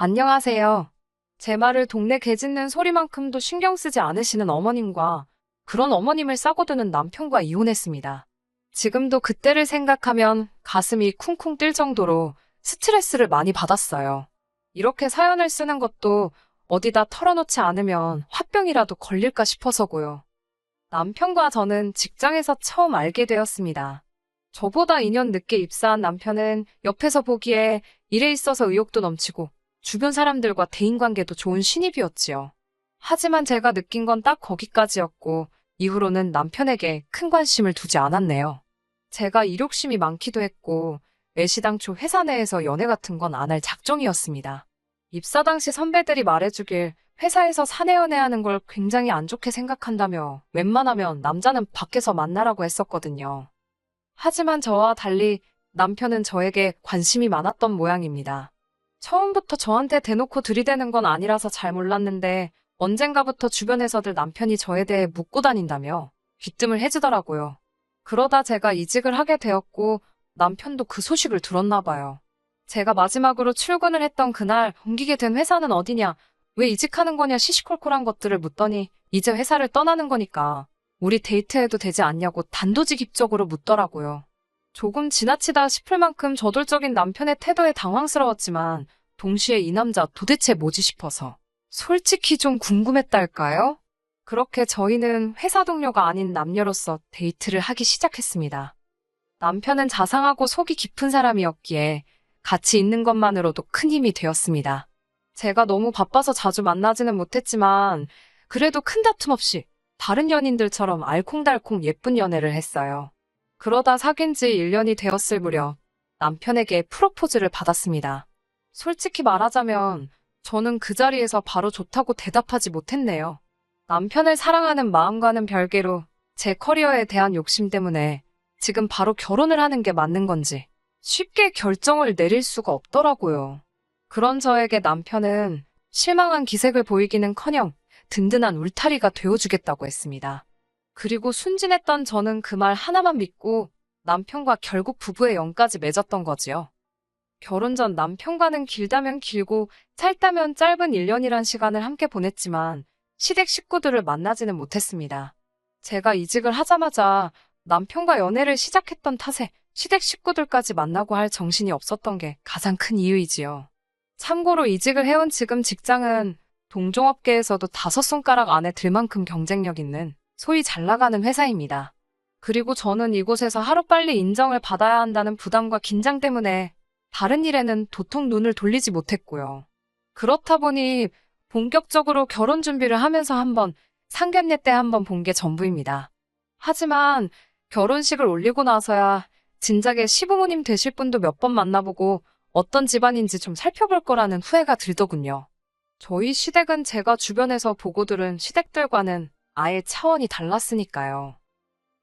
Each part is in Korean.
안녕하세요. 제 말을 동네 개 짖는 소리만큼도 신경 쓰지 않으시는 어머님과 그런 어머님을 싸고드는 남편과 이혼했습니다. 지금도 그때를 생각하면 가슴이 쿵쿵 뛸 정도로 스트레스를 많이 받았어요. 이렇게 사연을 쓰는 것도 어디다 털어놓지 않으면 화병이라도 걸릴까 싶어서고요. 남편과 저는 직장에서 처음 알게 되었습니다. 저보다 2년 늦게 입사한 남편은 옆에서 보기에 일에 있어서 의욕도 넘치고 주변 사람들과 대인관계도 좋은 신입이었지요. 하지만 제가 느낀 건 딱 거기까지였고 이후로는 남편에게 큰 관심을 두지 않았네요. 제가 이욕심이 많기도 했고 애시당초 회사 내에서 연애 같은 건 안 할 작정이었습니다. 입사 당시 선배들이 말해주길 회사에서 사내 연애하는 걸 굉장히 안 좋게 생각한다며 웬만하면 남자는 밖에서 만나라고 했었거든요. 하지만 저와 달리 남편은 저에게 관심이 많았던 모양입니다. 처음부터 저한테 대놓고 들이대는 건 아니라서 잘 몰랐는데 언젠가부터 주변에서들 남편이 저에 대해 묻고 다닌다며 귀뜸을 해주더라고요. 그러다 제가 이직을 하게 되었고 남편도 그 소식을 들었나 봐요. 제가 마지막으로 출근을 했던 그날 옮기게 된 회사는 어디냐, 왜 이직하는 거냐 시시콜콜한 것들을 묻더니 이제 회사를 떠나는 거니까 우리 데이트해도 되지 않냐고 단도직입적으로 묻더라고요. 조금 지나치다 싶을 만큼 저돌적인 남편의 태도에 당황스러웠지만 동시에 이 남자 도대체 뭐지 싶어서 솔직히 좀 궁금했달까요? 그렇게 저희는 회사 동료가 아닌 남녀로서 데이트를 하기 시작했습니다. 남편은 자상하고 속이 깊은 사람이었기에 같이 있는 것만으로도 큰 힘이 되었습니다. 제가 너무 바빠서 자주 만나지는 못했지만 그래도 큰 다툼 없이 다른 연인들처럼 알콩달콩 예쁜 연애를 했어요. 그러다 사귄 지 1년이 되었을 무렵 남편에게 프로포즈를 받았습니다. 솔직히 말하자면 저는 그 자리에서 바로 좋다고 대답하지 못했네요. 남편을 사랑하는 마음과는 별개로 제 커리어에 대한 욕심 때문에 지금 바로 결혼을 하는 게 맞는 건지 쉽게 결정을 내릴 수가 없더라고요. 그런 저에게 남편은 실망한 기색을 보이기는 커녕 든든한 울타리가 되어주겠다고 했습니다. 그리고 순진했던 저는 그 말 하나만 믿고 남편과 결국 부부의 연까지 맺었던 거지요. 결혼 전 남편과는 길다면 길고 짧다면 짧은 1년이란 시간을 함께 보냈지만 시댁 식구들을 만나지는 못했습니다. 제가 이직을 하자마자 남편과 연애를 시작했던 탓에 시댁 식구들까지 만나고 할 정신이 없었던 게 가장 큰 이유이지요. 참고로 이직을 해온 지금 직장은 동종업계에서도 다섯 손가락 안에 들 만큼 경쟁력 있는 소위 잘 나가는 회사입니다. 그리고 저는 이곳에서 하루빨리 인정을 받아야 한다는 부담과 긴장 때문에 다른 일에는 도통 눈을 돌리지 못했고요. 그렇다 보니 본격적으로 결혼 준비를 하면서 한번 상견례 때 한번 본 게 전부입니다. 하지만 결혼식을 올리고 나서야 진작에 시부모님 되실 분도 몇 번 만나보고 어떤 집안인지 좀 살펴볼 거라는 후회가 들더군요. 저희 시댁은 제가 주변에서 보고 들은 시댁들과는 아예 차원이 달랐으니까요.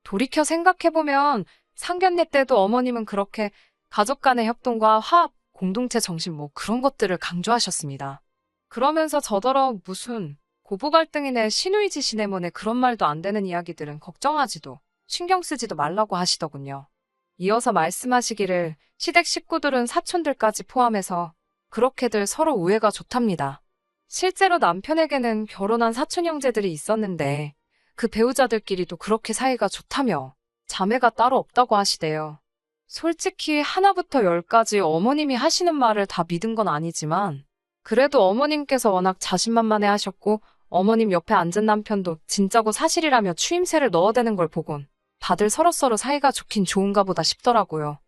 돌이켜 생각해보면 상견례 때도 어머님은 그렇게 가족 간의 협동과 화합, 공동체 정신 뭐 그런 것들을 강조하셨습니다. 그러면서 저더러 무슨 고부 갈등이네 시누이 지 시네 뭐네 그런 말도 안 되는 이야기들은 걱정하지도 신경 쓰지도 말라고 하시더군요. 이어서 말씀하시기를 시댁 식구들은 사촌들까지 포함해서 그렇게들 서로 우애가 좋답니다. 실제로 남편에게는 결혼한 사촌 형제들이 있었는데 그 배우자들끼리도 그렇게 사이가 좋다며 자매가 따로 없다고 하시대요. 솔직히 하나부터 열까지 어머님이 하시는 말을 다 믿은 건 아니지만 그래도 어머님께서 워낙 자신만만해 하셨고 어머님 옆에 앉은 남편도 진짜고 사실이라며 추임새를 넣어대는 걸 보곤 다들 서로서로 사이가 좋긴 좋은가 보다 싶더라고요.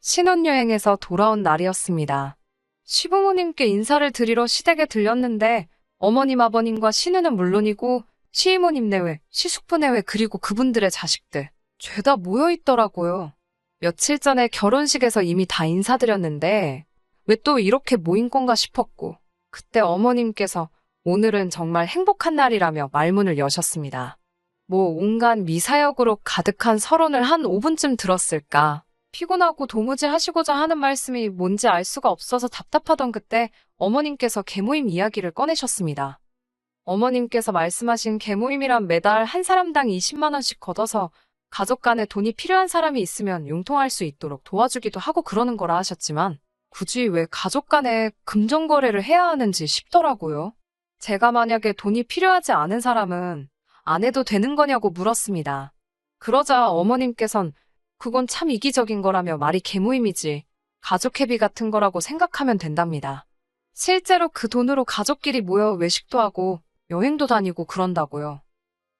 신혼여행에서 돌아온 날이었습니다. 시부모님께 인사를 드리러 시댁에 들렸는데 어머님 아버님과 시누는 물론이고 시이모님 내외, 시숙부 내외 그리고 그분들의 자식들 죄다 모여 있더라고요. 며칠 전에 결혼식에서 이미 다 인사드렸는데 왜 또 이렇게 모인 건가 싶었고 그때 어머님께서 오늘은 정말 행복한 날이라며 말문을 여셨습니다. 뭐 온갖 미사역으로 가득한 서론을 한 5분쯤 들었을까. 피곤하고 도무지 하시고자 하는 말씀이 뭔지 알 수가 없어서 답답하던 그때 어머님께서 개모임 이야기를 꺼내셨습니다. 어머님께서 말씀하신 개모임이란 매달 한 사람당 20만원씩 걷어서 가족 간에 돈이 필요한 사람이 있으면 융통할 수 있도록 도와주기도 하고 그러는 거라 하셨지만 굳이 왜 가족 간에 금전 거래를 해야 하는지 싶더라고요. 제가 만약에 돈이 필요하지 않은 사람은 안 해도 되는 거냐고 물었습니다. 그러자 어머님께선 그건 참 이기적인 거라며 말이 개모임이지 가족 회비 같은 거라고 생각하면 된답니다. 실제로 그 돈으로 가족끼리 모여 외식도 하고 여행도 다니고 그런다고요.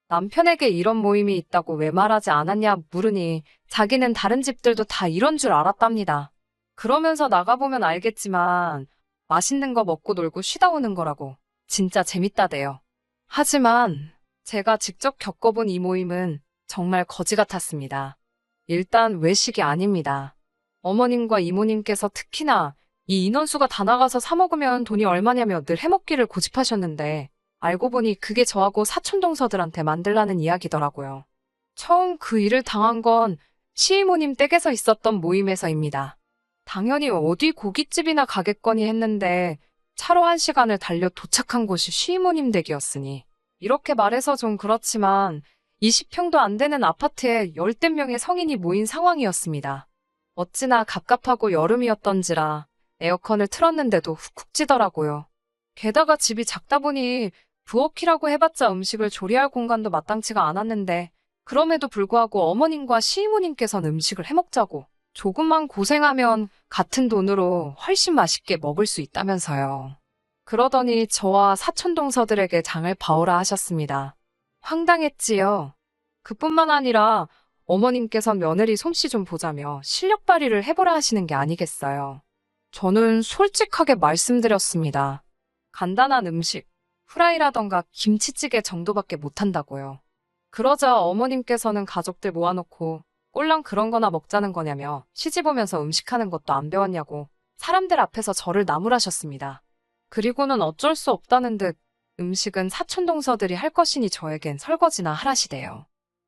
남편에게 이런 모임이 있다고 왜 말하지 않았냐 물으니 자기는 다른 집들도 다 이런 줄 알았답니다. 그러면서 나가보면 알겠지만 맛있는 거 먹고 놀고 쉬다 오는 거라고 진짜 재밌다대요. 하지만 제가 직접 겪어본 이 모임은 정말 거지 같았습니다. 일단 외식이 아닙니다. 어머님과 이모님께서 특히나 이 인원수가 다 나가서 사 먹으면 돈이 얼마냐며 늘 해먹기를 고집하셨는데 알고 보니 그게 저하고 사촌동서들한테 만들라는 이야기더라고요. 처음 그 일을 당한 건 시이모님 댁에서 있었던 모임에서입니다. 당연히 어디 고깃집이나 가겠거니 했는데 차로 한 시간을 달려 도착한 곳이 시이모님 댁이었으니 이렇게 말해서 좀 그렇지만 20평도 안 되는 아파트에 열댓 명의 성인이 모인 상황이었습니다. 어찌나 갑갑하고 여름이었던지라 에어컨을 틀었는데도 훅훅 찌더라고요. 게다가 집이 작다 보니 부엌이라고 해봤자 음식을 조리할 공간도 마땅치가 않았는데 그럼에도 불구하고 어머님과 시이모님께서는 음식을 해먹자고 조금만 고생하면 같은 돈으로 훨씬 맛있게 먹을 수 있다면서요. 그러더니 저와 사촌동서들에게 장을 봐오라 하셨습니다. 황당했지요. 그뿐만 아니라 어머님께서 며느리 솜씨 좀 보자며 실력 발휘를 해보라 하시는 게 아니겠어요. 저는 솔직하게 말씀드렸습니다. 간단한 음식, 후라이라던가 김치찌개 정도밖에 못한다고요. 그러자 어머님께서는 가족들 모아놓고 꼴랑 그런 거나 먹자는 거냐며 시집 오면서 음식하는 것도 안 배웠냐고 사람들 앞에서 저를 나무라셨습니다. 그리고는 어쩔 수 없다는 듯 음식은 사촌동서들이 할 것이니 저에겐 설거지나 하라시대요.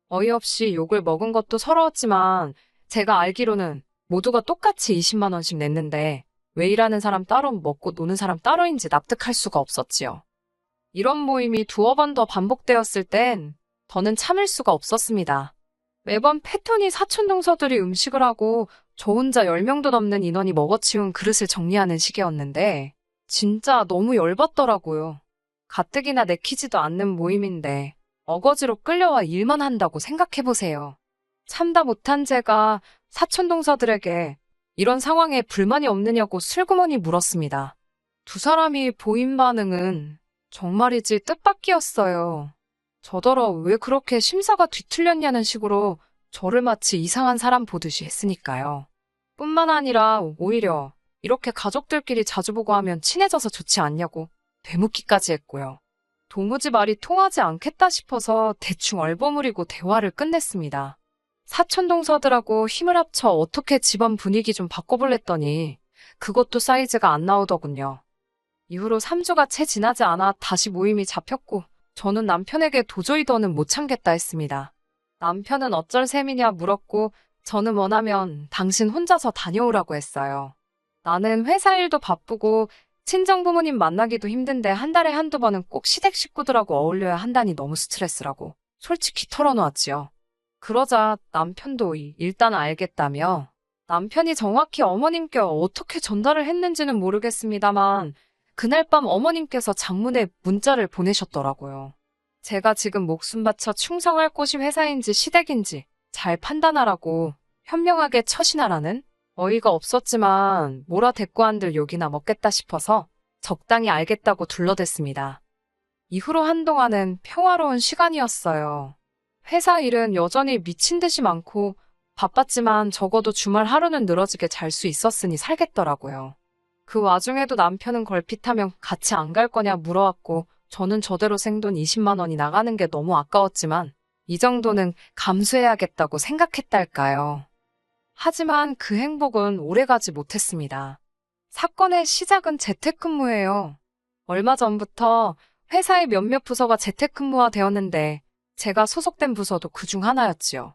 어이없이 욕을 먹은 것도 서러웠지만 제가 알기로는 모두가 똑같이 20만 원씩 냈는데 왜 일하는 사람 따로 먹고 노는 사람 따로인지 납득할 수가 없었지요. 이런 모임이 두어 번 더 반복되었을 땐 더는 참을 수가 없었습니다. 매번 패턴이 사촌 동서들이 음식을 하고 저 혼자 10명도 넘는 인원이 먹어치운 그릇을 정리하는 시기였는데 진짜 너무 열받더라고요. 가뜩이나 내키지도 않는 모임인데 어거지로 끌려와 일만 한다고 생각해보세요. 참다 못한 제가 사촌 동서들에게 이런 상황에 불만이 없느냐고 슬그머니 물었습니다. 두 사람이 보인 반응은 정말이지 뜻밖이었어요. 저더러 왜 그렇게 심사가 뒤틀렸냐는 식으로 저를 마치 이상한 사람 보듯이 했으니까요. 뿐만 아니라 오히려 이렇게 가족들끼리 자주 보고 하면 친해져서 좋지 않냐고 되묻기까지 했고요. 도무지 말이 통하지 않겠다 싶어서 대충 얼버무리고 대화를 끝냈습니다. 사촌 동서들하고 힘을 합쳐 어떻게 집안 분위기 좀 바꿔볼랬더니 그것도 사이즈가 안 나오더군요. 이후로 3주가 채 지나지 않아 다시 모임이 잡혔고 저는 남편에게 도저히 더는 못 참겠다 했습니다. 남편은 어쩔 셈이냐 물었고 저는 원하면 당신 혼자서 다녀오라고 했어요. 나는 회사 일도 바쁘고 친정 부모님 만나기도 힘든데 한 달에 한두 번은 꼭 시댁 식구들하고 어울려야 한다니 너무 스트레스라고 솔직히 털어놓았지요. 그러자 남편도 일단 알겠다며 남편이 정확히 어머님께 어떻게 전달을 했는지는 모르겠습니다만 그날 밤 어머님께서 장문에 문자를 보내셨더라고요. 제가 지금 목숨 바쳐 충성할 곳이 회사인지 시댁인지 잘 판단하라고 현명하게 처신하라는 어이가 없었지만 몰아 대꾸 한들 욕이나 먹겠다 싶어서 적당히 알겠다고 둘러댔습니다. 이후로 한동안은 평화로운 시간이었어요. 회사 일은 여전히 미친 듯이 많고 바빴지만 적어도 주말 하루는 늘어지게 잘 수 있었으니 살겠더라고요. 그 와중에도 남편은 걸핏하면 같이 안 갈 거냐 물어왔고 저는 저대로 생돈 20만 원이 나가는 게 너무 아까웠지만 이 정도는 감수해야겠다고 생각했달까요. 하지만 그 행복은 오래가지 못했습니다. 사건의 시작은 재택근무예요. 얼마 전부터 회사의 몇몇 부서가 재택근무화 되었는데 제가 소속된 부서도 그 중 하나였지요.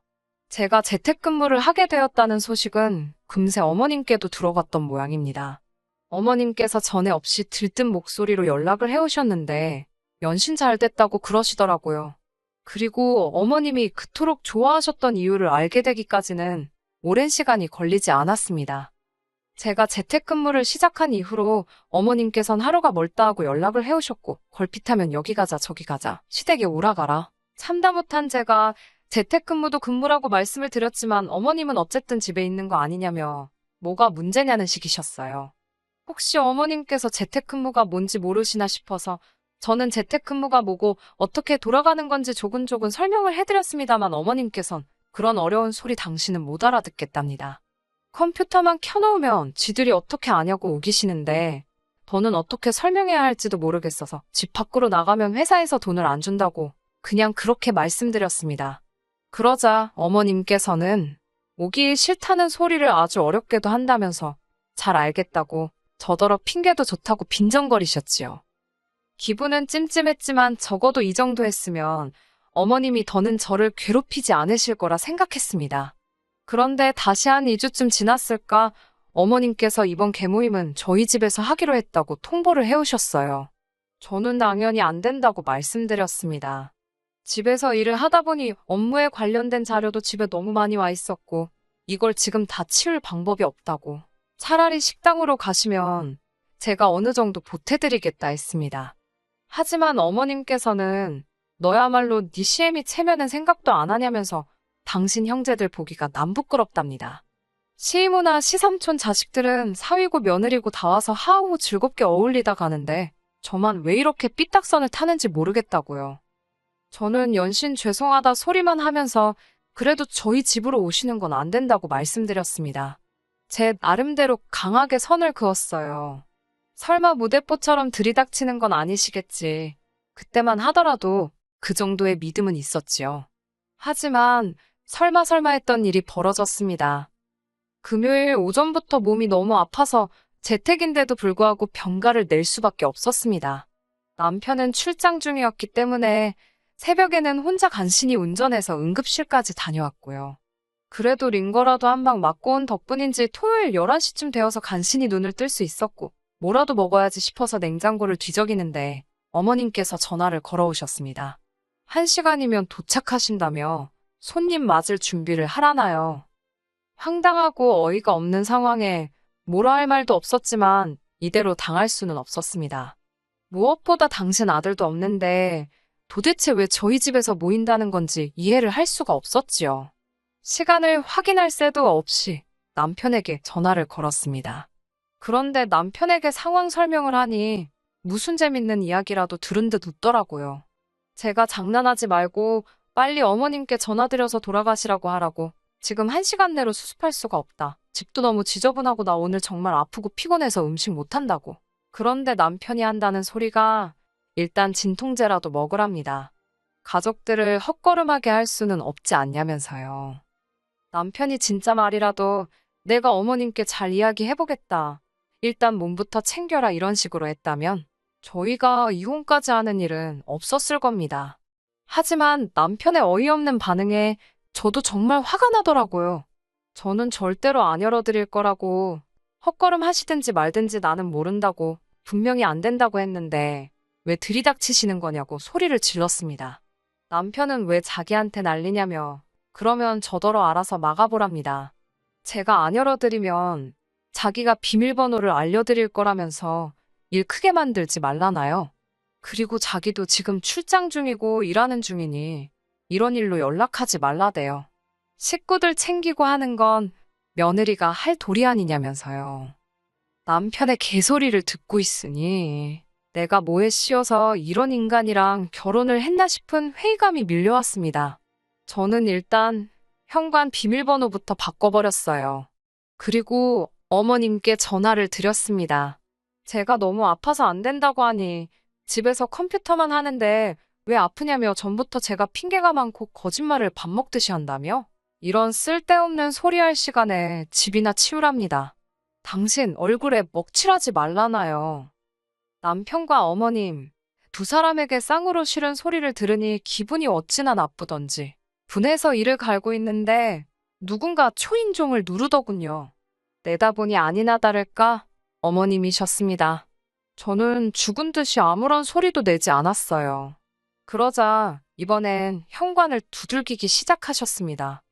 제가 재택근무를 하게 되었다는 소식은 금세 어머님께도 들어갔던 모양입니다. 어머님께서 전에 없이 들뜬 목소리로 연락을 해오셨는데 연신 잘 됐다고 그러시더라고요. 그리고 어머님이 그토록 좋아하셨던 이유를 알게 되기까지는 오랜 시간이 걸리지 않았습니다. 제가 재택근무를 시작한 이후로 어머님께선 하루가 멀다 하고 연락을 해오셨고 걸핏하면 여기 가자 저기 가자 시댁에 오라가라 참다 못한 제가 재택근무도 근무라고 말씀을 드렸지만 어머님은 어쨌든 집에 있는 거 아니냐며 뭐가 문제냐는 식이셨어요. 혹시 어머님께서 재택근무가 뭔지 모르시나 싶어서 저는 재택근무가 뭐고 어떻게 돌아가는 건지 조근조근 설명을 해드렸습니다만 어머님께선 그런 어려운 소리 당신은 못 알아듣겠답니다. 컴퓨터만 켜놓으면 지들이 어떻게 아냐고 우기시는데 더는 어떻게 설명해야 할지도 모르겠어서 집 밖으로 나가면 회사에서 돈을 안 준다고 그냥 그렇게 말씀드렸습니다. 그러자 어머님께서는 오기 싫다는 소리를 아주 어렵게도 한다면서 잘 알겠다고 저더러 핑계도 좋다고 빈정거리셨지요. 기분은 찜찜했지만 적어도 이 정도 했으면 어머님이 더는 저를 괴롭히지 않으실 거라 생각했습니다. 그런데 다시 한 2주쯤 지났을까 어머님께서 이번 개모임은 저희 집에서 하기로 했다고 통보를 해오셨어요. 저는 당연히 안 된다고 말씀드렸습니다. 집에서 일을 하다 보니 업무에 관련된 자료도 집에 너무 많이 와 있었고 이걸 지금 다 치울 방법이 없다고. 차라리 식당으로 가시면 제가 어느 정도 보태드리겠다 했습니다. 하지만 어머님께서는 너야말로 네 시애미 체면은 생각도 안 하냐면서 당신 형제들 보기가 남부끄럽답니다. 시이모나 시삼촌 자식들은 사위고 며느리고 다 와서 하하호 즐겁게 어울리다 가는데 저만 왜 이렇게 삐딱선을 타는지 모르겠다고요. 저는 연신 죄송하다 소리만 하면서 그래도 저희 집으로 오시는 건 안 된다고 말씀드렸습니다. 제 나름대로 강하게 선을 그었어요. 설마 무대뽀처럼 들이닥치는 건 아니시겠지. 그때만 하더라도 그 정도의 믿음은 있었지요. 하지만 설마 설마 했던 일이 벌어졌습니다. 금요일 오전부터 몸이 너무 아파서 재택인데도 불구하고 병가를 낼 수밖에 없었습니다. 남편은 출장 중이었기 때문에 새벽에는 혼자 간신히 운전해서 응급실까지 다녀왔고요. 그래도 링거라도 한 방 맞고 온 덕분인지 토요일 11시쯤 되어서 간신히 눈을 뜰 수 있었고 뭐라도 먹어야지 싶어서 냉장고를 뒤적이는데 어머님께서 전화를 걸어오셨습니다. 한 시간이면 도착하신다며 손님 맞을 준비를 하라나요. 황당하고 어이가 없는 상황에 뭐라 할 말도 없었지만 이대로 당할 수는 없었습니다. 무엇보다 당신 아들도 없는데 도대체 왜 저희 집에서 모인다는 건지 이해를 할 수가 없었지요. 시간을 확인할 새도 없이 남편에게 전화를 걸었습니다. 그런데 남편에게 상황 설명을 하니 무슨 재밌는 이야기라도 들은 듯 웃더라고요. 제가 장난하지 말고 빨리 어머님께 전화드려서 돌아가시라고 하라고. 지금 한 시간 내로 수습할 수가 없다. 집도 너무 지저분하고 나 오늘 정말 아프고 피곤해서 음식 못한다고. 그런데 남편이 한다는 소리가 일단 진통제라도 먹으랍니다. 가족들을 헛걸음하게 할 수는 없지 않냐면서요. 남편이 진짜 말이라도 내가 어머님께 잘 이야기해보겠다. 일단 몸부터 챙겨라 이런 식으로 했다면 저희가 이혼까지 하는 일은 없었을 겁니다. 하지만 남편의 어이없는 반응에 저도 정말 화가 나더라고요. 저는 절대로 안 열어드릴 거라고 헛걸음 하시든지 말든지 나는 모른다고 분명히 안 된다고 했는데 왜 들이닥치시는 거냐고 소리를 질렀습니다. 남편은 왜 자기한테 난리냐며 그러면 저더러 알아서 막아보랍니다. 제가 안 열어드리면 자기가 비밀번호를 알려드릴 거라면서 일 크게 만들지 말라나요? 그리고 자기도 지금 출장 중이고 일하는 중이니 이런 일로 연락하지 말라대요. 식구들 챙기고 하는 건 며느리가 할 도리 아니냐면서요. 남편의 개소리를 듣고 있으니 내가 뭐에 씌어서 이런 인간이랑 결혼을 했나 싶은 회의감이 밀려왔습니다. 저는 일단 현관 비밀번호부터 바꿔버렸어요. 그리고 어머님께 전화를 드렸습니다. 제가 너무 아파서 안 된다고 하니 집에서 컴퓨터만 하는데 왜 아프냐며 전부터 제가 핑계가 많고 거짓말을 밥 먹듯이 한다며? 이런 쓸데없는 소리 할 시간에 집이나 치우랍니다. 당신 얼굴에 먹칠하지 말라나요. 남편과 어머님, 두 사람에게 쌍으로 싫은 소리를 들으니 기분이 어찌나 나쁘던지 분해서 이를 갈고 있는데 누군가 초인종을 누르더군요. 내다보니 아니나 다를까 어머님이셨습니다. 저는 죽은 듯이 아무런 소리도 내지 않았어요. 그러자 이번엔 현관을 두들기기 시작하셨습니다.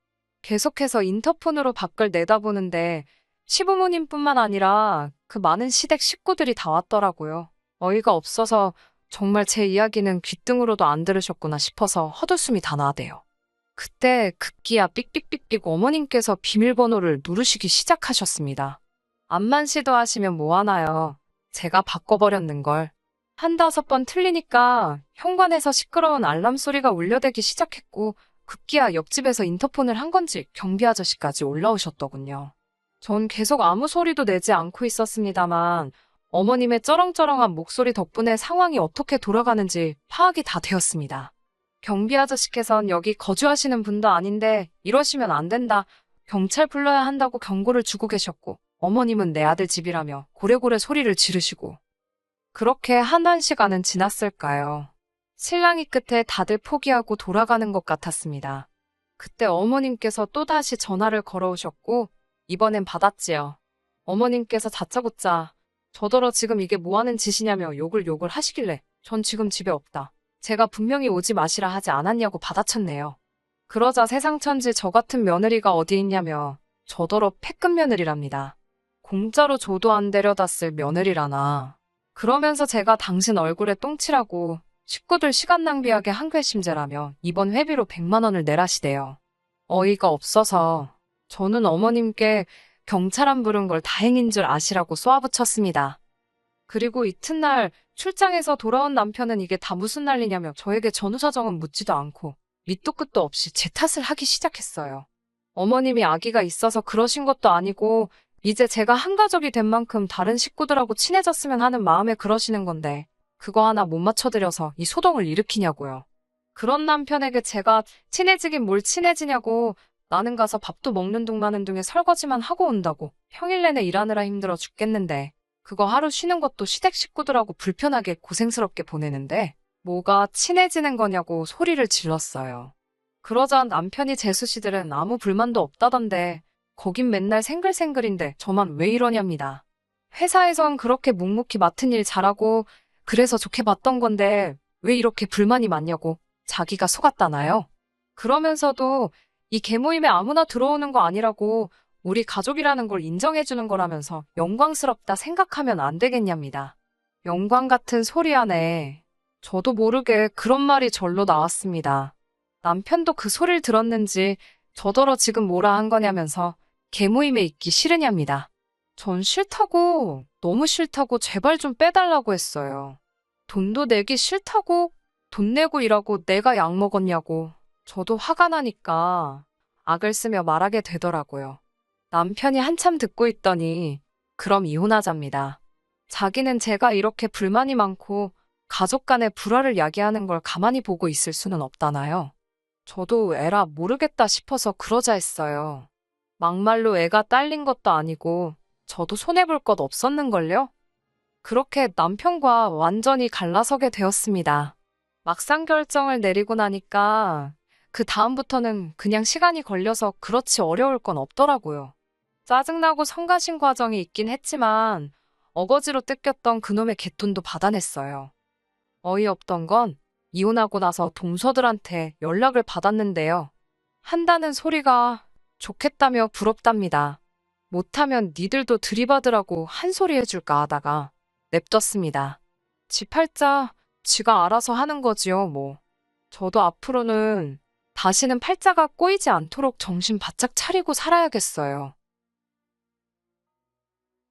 계속해서 인터폰으로 밖을 내다보는데 시부모님뿐만 아니라 그 많은 시댁 식구들이 다 왔더라고요. 어이가 없어서 정말 제 이야기는 귓등으로도 안 들으셨구나 싶어서 헛웃음이 다 나대요. 그때 급기야 삑삑삑삑 어머님께서 비밀번호를 누르시기 시작하셨습니다. 암만 시도하시면 뭐하나요? 제가 바꿔버렸는 걸. 한 다섯 번 틀리니까 현관에서 시끄러운 알람 소리가 울려대기 시작했고 급기야 옆집에서 인터폰을 한 건지 경비 아저씨까지 올라오셨더군요. 전 계속 아무 소리도 내지 않고 있었습니다만 어머님의 쩌렁쩌렁한 목소리 덕분에 상황이 어떻게 돌아가는지 파악이 다 되었습니다. 경비 아저씨께선 여기 거주하시는 분도 아닌데 이러시면 안 된다. 경찰 불러야 한다고 경고를 주고 계셨고 어머님은 내 아들 집이라며 고래고래 소리를 지르시고 그렇게 한한 시간은 지났을까요? 신랑이 끝에 다들 포기하고 돌아가는 것 같았습니다. 그때 어머님께서 또다시 전화를 걸어오셨고 이번엔 받았지요. 어머님께서 다짜고짜 저더러 지금 이게 뭐하는 짓이냐며 욕을 욕을 하시길래 전 지금 집에 없다. 제가 분명히 오지 마시라 하지 않았냐고 받아쳤네요. 그러자 세상천지 저 같은 며느리가 어디 있냐며 저더러 패급 며느리랍니다. 공짜로 줘도 안 데려다 쓸 며느리라나. 그러면서 제가 당신 얼굴에 똥칠하고 식구들 시간 낭비하게 한괘심제라며 이번 회비로 100만 원을 내라시대요. 어이가 없어서 저는 어머님께 경찰 안 부른 걸 다행인 줄 아시라고 쏘아붙였습니다. 그리고 이튿날 출장에서 돌아온 남편은 이게 다 무슨 난리냐며 저에게 전후 사정은 묻지도 않고 밑도 끝도 없이 제 탓을 하기 시작했어요. 어머님이 아기가 있어서 그러신 것도 아니고 이제 제가 한 가족이 된 만큼 다른 식구들하고 친해졌으면 하는 마음에 그러시는 건데 그거 하나 못 맞춰드려서 이 소동을 일으키냐고요. 그런 남편에게 제가 친해지긴 뭘 친해지냐고 나는 가서 밥도 먹는 둥 마는 둥에 설거지만 하고 온다고 평일 내내 일하느라 힘들어 죽겠는데 그거 하루 쉬는 것도 시댁 식구들하고 불편하게 고생스럽게 보내는데 뭐가 친해지는 거냐고 소리를 질렀어요. 그러자 남편이 재수 씨들은 아무 불만도 없다던데 거긴 맨날 생글생글인데 저만 왜 이러냐입니다. 회사에선 그렇게 묵묵히 맡은 일 잘하고 그래서 좋게 봤던 건데 왜 이렇게 불만이 많냐고 자기가 속았다나요? 그러면서도 이 개모임에 아무나 들어오는 거 아니라고 우리 가족이라는 걸 인정해주는 거라면서 영광스럽다 생각하면 안 되겠냐입니다. 영광 같은 소리 안에 저도 모르게 그런 말이 절로 나왔습니다. 남편도 그 소리를 들었는지 저더러 지금 뭐라 한 거냐면서 개모임에 있기 싫으냐입니다. 전 싫다고, 너무 싫다고 제발 좀 빼달라고 했어요. 돈도 내기 싫다고, 돈 내고 일하고 내가 약 먹었냐고. 저도 화가 나니까 악을 쓰며 말하게 되더라고요. 남편이 한참 듣고 있더니 그럼 이혼하자입니다. 자기는 제가 이렇게 불만이 많고 가족 간의 불화를 야기하는 걸 가만히 보고 있을 수는 없다나요. 저도 에라 모르겠다 싶어서 그러자 했어요. 막말로 애가 딸린 것도 아니고 저도 손해볼 것 없었는걸요? 그렇게 남편과 완전히 갈라서게 되었습니다. 막상 결정을 내리고 나니까 그 다음부터는 그냥 시간이 걸려서 그렇지 어려울 건 없더라고요. 짜증나고 성가신 과정이 있긴 했지만 어거지로 뜯겼던 그놈의 개돈도 받아냈어요. 어이없던 건 이혼하고 나서 동서들한테 연락을 받았는데요. 한다는 소리가 좋겠다며 부럽답니다. 못하면 니들도 들이받으라고 한 소리 해줄까 하다가 냅뒀습니다. 지 팔자 지가 알아서 하는 거지요, 뭐. 저도 앞으로는 다시는 팔자가 꼬이지 않도록 정신 바짝 차리고 살아야겠어요.